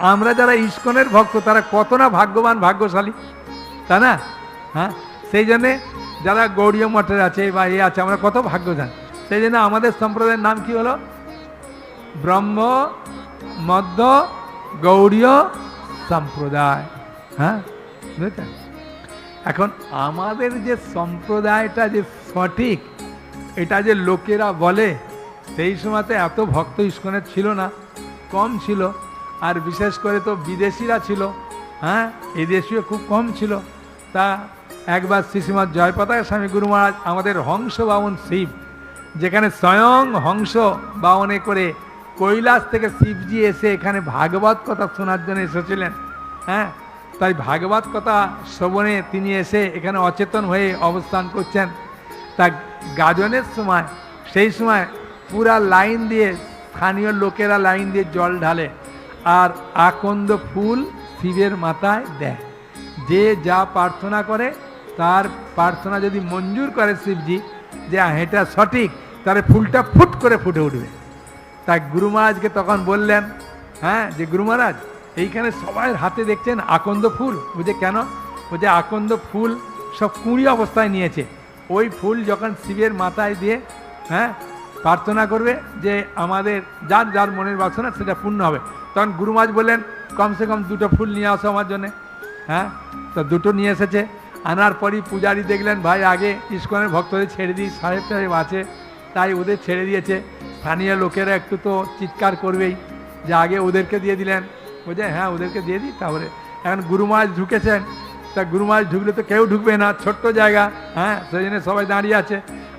আমরা যারা ইস্কনের ভক্ত, তারা কত না ভাগ্যবান, ভাগ্যশালী। তাই না? হ্যাঁ? সেই জন্যে যারা গৌড়ীয় মঠের আছে বা এ আছে, আমরা কত ভাগ্যবান সেই জন্য আমাদের সম্প্রদায়ের নাম কি হলো? ব্রহ্ম, মধ্য, গৌড়ীয় সম্প্রদায়। হ্যাঁ? বুঝেছেন? এখন আমাদের যে সম্প্রদায়টা যে সঠিক, এটা যে লোকেরা বলে, সেই সময়তে এত ভক্ত ইস্কনের ছিল না, কম ছিল। আর বিশেষ করে তো বিদেশিরা ছিল হ্যাঁ? এই দেশীয় খুব কম ছিল। তা একবার শ্রীশ্রীমৎ জয়পতাকা স্বামী গুরু মহারাজ আমাদের হংস বামন শিব, যেখানে স্বয়ং হংস বাহনে করে কৈলাস থেকে শিবজি এসে এখানে ভাগবত কথা শোনার জন্য এসেছিলেন হ্যাঁ? তাই ভাগবত কথা শ্রবণে তিনি এসে এখানে অচেতন হয়ে অবস্থান করছেন। তা গাজনের সময়, সেই সময় পুরা লাইন দিয়ে, স্থানীয় লোকেরা লাইন দিয়ে জল ঢালে। আর আকন্দ ফুল শিবের মাথায় দেয়। যে যা প্রার্থনা করে তার প্রার্থনা যদি মঞ্জুর করে শিবজি যে হ্যাঁ, এটা সঠিক তাহলে ফুলটা ফুট করে ফুটে উঠবে। তাই গুরু মহারাজকে তখন বললেন হ্যাঁ যে গুরু মহারাজ এইখানে সবাই হাতে দেখছেন আকন্দ ফুল। বুঝে কেন? বুঝে আকন্দ ফুল সব কুঁড়ি অবস্থায় নিয়েছে। ওই ফুল যখন শিবের মাথায় দিয়ে হ্যাঁ প্রার্থনা করবে যে আমাদের যার যার মনের বাসনা সেটা পূর্ণ হবে। তখন গুরু মহারাজ বললেন, কমসে কম দুটো ফুল নিয়ে আসো আমার জন্যে। হ্যাঁ তো দুটো নিয়ে এসেছে। আনার পরই পূজারি দেখলেন, ভাই, আগে ইস্কনের ভক্তদের ছেড়ে দিই সাহেব সাহেব আছে তাই ওদের ছেড়ে দিয়েছে। স্থানীয় লোকেরা একটু তো চিৎকার করবেই, যে আগে ওদেরকে দিয়ে দিলেন। বুঝে হ্যাঁ ওদেরকে দিয়ে দিই তারপরে এখন গুরু মহারাজ ঢুকেছেন। তা গুরু মহারাজ ঢুকলে তো কেউ ঢুকবে না, ছোট্ট জায়গা হ্যাঁ সেই জন্য সবাই দাঁড়িয়ে আছে।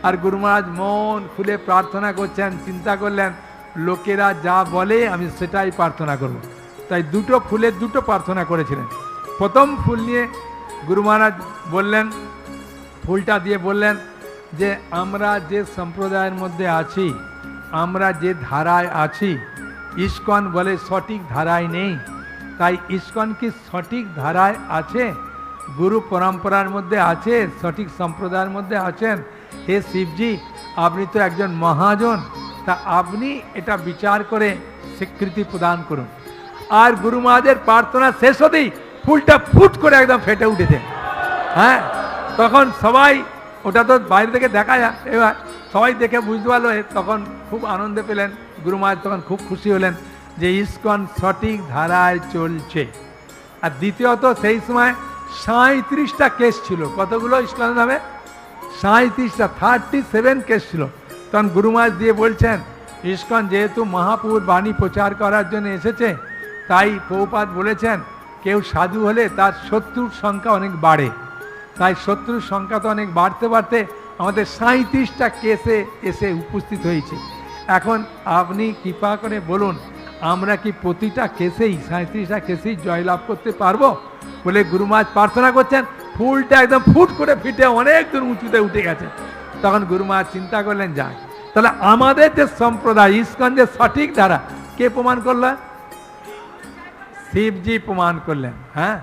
আর গুরু মহারাজ মন খুলে প্রার্থনা করছেন, চিন্তা করলেন লোকেরা যা বলে, আমি সেটাই প্রার্থনা করব। তাই দুটো ফুলের দুটো প্রার্থনা করেছিলেন। প্রথম ফুল নিয়ে গুরু মহারাজ বললেন, ফুলটা দিয়ে বললেন যে, আমরা যে সম্প্রদায়ের মধ্যে আছি, আমরা যে ধারায় আছি, ইস্কন বলে সঠিক ধারায় নেই। তাই ইস্কন কি সঠিক ধারায় আছে? গুরু পরম্পরার মধ্যে আছে, সঠিক সম্প্রদায়ের মধ্যে আছেন? হে শিবজি, আপনি তো একজন মহাজন। তা আপনি এটা বিচার করে স্বীকৃতি প্রদান করুন। আর গুরু মহারাজের প্রার্থনা শেষ হতেই ফুলটা ফুট করে একদম ফেটে উঠেছে। হ্যাঁ? তখন সবাই, ওটা তো বাইরে থেকে দেখা যায়। এবার সবাই দেখে বুঝতে পারল তখন খুব আনন্দে পেলেন। গুরু মহারাজ তখন খুব খুশি হলেন যে ইস্কন সঠিক ধারায় চলছে। আর দ্বিতীয়ত সেই সময় সাঁত্রিশটা কেস ছিল। কতগুলো ইস্কনের নামে? সাঁত্রিশটা থার্টি সেভেন কেস ছিল। তখন গুরু মহারাজ দিয়ে বলছেন, ইস্কন যেহেতু মহাপুর বাণী প্রচার করার জন্য এসেছে, তাই পৌপাত বলেছেন, কেউ সাধু হলে তার শত্রুর সংখ্যা অনেক বাড়ে। তাই শত্রুর সংখ্যা তো অনেক বাড়তে বাড়তে আমাদের সাঁত্রিশটা কেসে এসে উপস্থিত হয়েছে। এখন আপনি কৃপা করে বলুন, আমরা কি প্রতিটা কেসেই সাঁত্রিশটা কেসেই জয়লাভ করতে পারব? বলে গুরুমাজ প্রার্থনা করছেন, ফুলটা একদম ফুট করে ফিটে অনেক দূর উঁচুতে উঠে গেছে। তখন গুরুমাজ চিন্তা করলেন, যাক, তাহলে আমাদের যে সম্প্রদায় ইস্কন যে সঠিক ধারা কে প্রমাণ করলেন শিবজি প্রমাণ করলেন হ্যাঁ?